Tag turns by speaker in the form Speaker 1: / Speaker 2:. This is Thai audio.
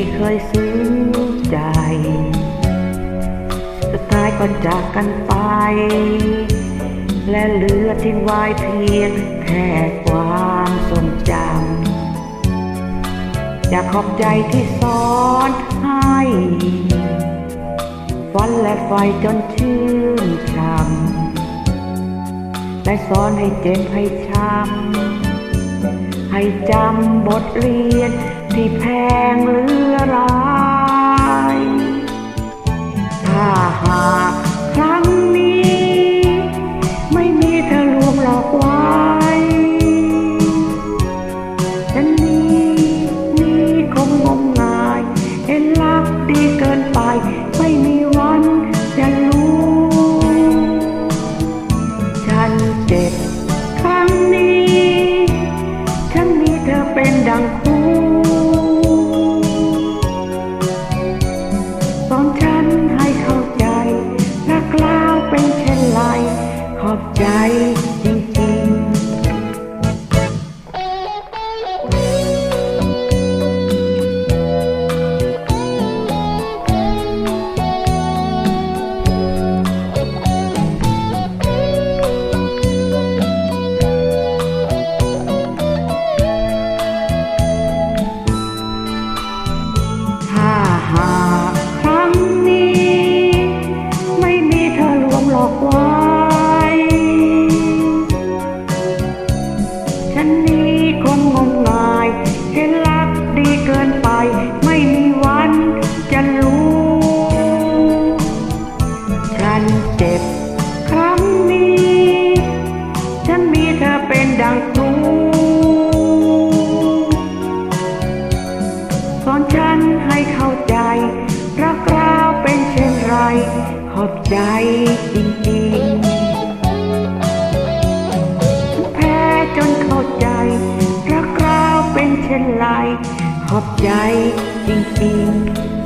Speaker 1: ที่เคยซื้อใจสุดท้ายก็จากกันไป และเหลือทิ้งไว้เพียงแค่ความทรงจำอยากขอบใจที่สอนให้ฝันและไฟจนชื่นช้ำและสอนให้เจ็บให้ช้ำ ให้จำบทเรียนที่แพงเหลือรายถ้าหากครั้งนี้ ไม่มีเธอลวงหลอกไว้ฉันนี้นี้คงงมงาย เห็นรักดีเกินไปไม่มี ใจจริงๆ แพ้จนเข้าใจรักเราเป็นเช่นไร ขอบใจจริงๆ